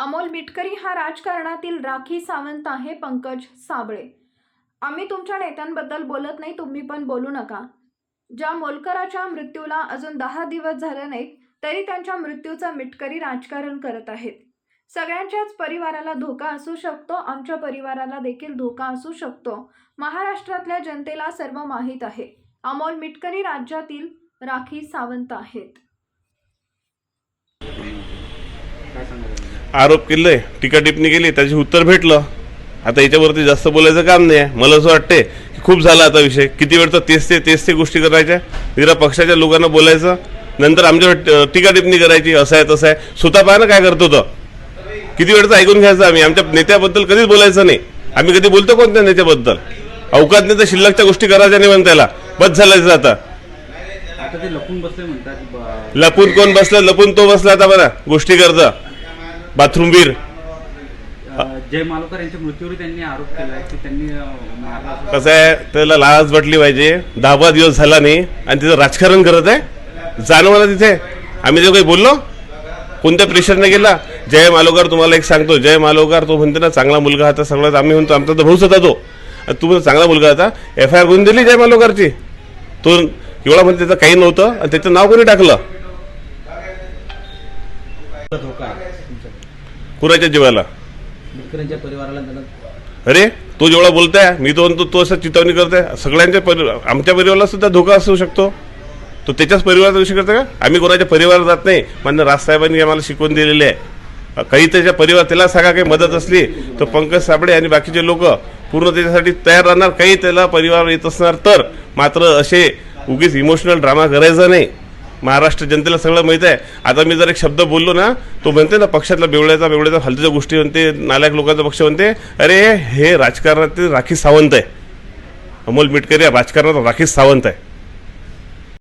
अमोल मिटकरी हा राजकारणातील राखी सावंत आहे पंकज साबळे. आम्ही तुमच्या नेत्यांबद्दल बोलत नाही तुम्ही पण बोलू नका. ज्या मोलकराच्या मृत्यूला अजून दहा दिवस झाले नाहीत तरी त्यांच्या मृत्यूचं मिटकरी राजकारण करत आहेत. सगळ्यांच्याच परिवाराला धोका असू शकतो आमच्या परिवाराला देखील धोका असू शकतो. महाराष्ट्रातल्या जनतेला सर्व माहीत आहे. अमोल मिटकरी राज्यातील राखी सावंत आहेत. काय सांगायचं आरोप केले टीका टिप्पणी केली त्याचे उत्तर भेटलं. आता याच्यावरती जास्त बोलायचं काम नाही आहे. मला असं वाटते की खूप झाला आता विषय. किती वेळ तर तेच ते तेच ते गोष्टी करायच्या. जरा पक्षाच्या लोकांना बोलायचं. नंतर आमच्यावर टीका टिप्पणी करायची. असं आहे तसं आहे. स्वतः पाहा ना काय करतो तो? किती वेळचं ऐकून घ्यायचं आम्ही? आमच्या नेत्याबद्दल कधीच बोलायचं नाही. आम्ही कधी बोलतो कोणत्या नेत्याबद्दल? अवकात नाही तर शिल्लकच्या गोष्टी करायच्या नाही म्हणून त्याला. बस झालायचं आता. आता ते लपून बसले म्हणतात ब- लपून कोण बसला? लपून तो बसला आता बघा गोष्टी करता. बाथरूमवीर जय मालोकर यांच्या मृत्यूवर त्यांनी आरोप केला की त्यांनी. कसं आहे त्याला लाज वाटली पाहिजे. दहा दिवस झाला नाही आणि तिथं राजकारण करत आहे. जाणवलं तिथे. आम्ही जो काही बोललो कोणत्या प्रेशरने गेला? जय मालोकर तुम्हाला एक सांगतो. जय मालोकर तो म्हणते ना चांगला मुलगा होता सगळं आम्ही म्हणतो आमचा तर भाऊच होता तो. आणि तू चांगला मुलगा होता. एफ आय आर करून दिली जय मालोकरची. तो एवढा म्हणते त्याचं काही नव्हतं आणि त्याचं नाव कोणी टाकलं? धोका आहे तुमच्या कुणाच्या जीवाला? मिटकरांच्या परिवाराला त्यांना अरे तो जेवढा बोलताय मी तो म्हणतो तो असं चितवणी करतोय. सगळ्यांच्या परि आमच्या परिवाराला सुद्धा धोका असू शकतो. तो त्याच्याच परिवाराचा विषय करतो का? आम्ही कोणाच्या परिवारात जात नाही. मान्य राजसाहेबांनी आम्हाला शिकवून दिलेले आहे. काही त्याच्या परिवार त्याला सांगा काही मदत असली तर पंकज साबळे आणि बाकीचे लोक पूर्ण त्याच्यासाठी तयार राहणार. काही त्याला परिवार येत असणार तर मात्र असे उगीच इमोशनल ड्रामा करायचा नाही. महाराष्ट्र जनतेला सगळं माहीत आहे. आता मी जर एक शब्द बोललो ना तो म्हणते ना पक्षातला बेवड्याचा बेवड्याचा फालतूच्या गोष्टी म्हणते नालायक लोकांचा पक्ष म्हणते अरे हे राजकारणातील राखी सावंत आहे. अमोल मिटकरी हा राजकारणात राखी सावंत आहे.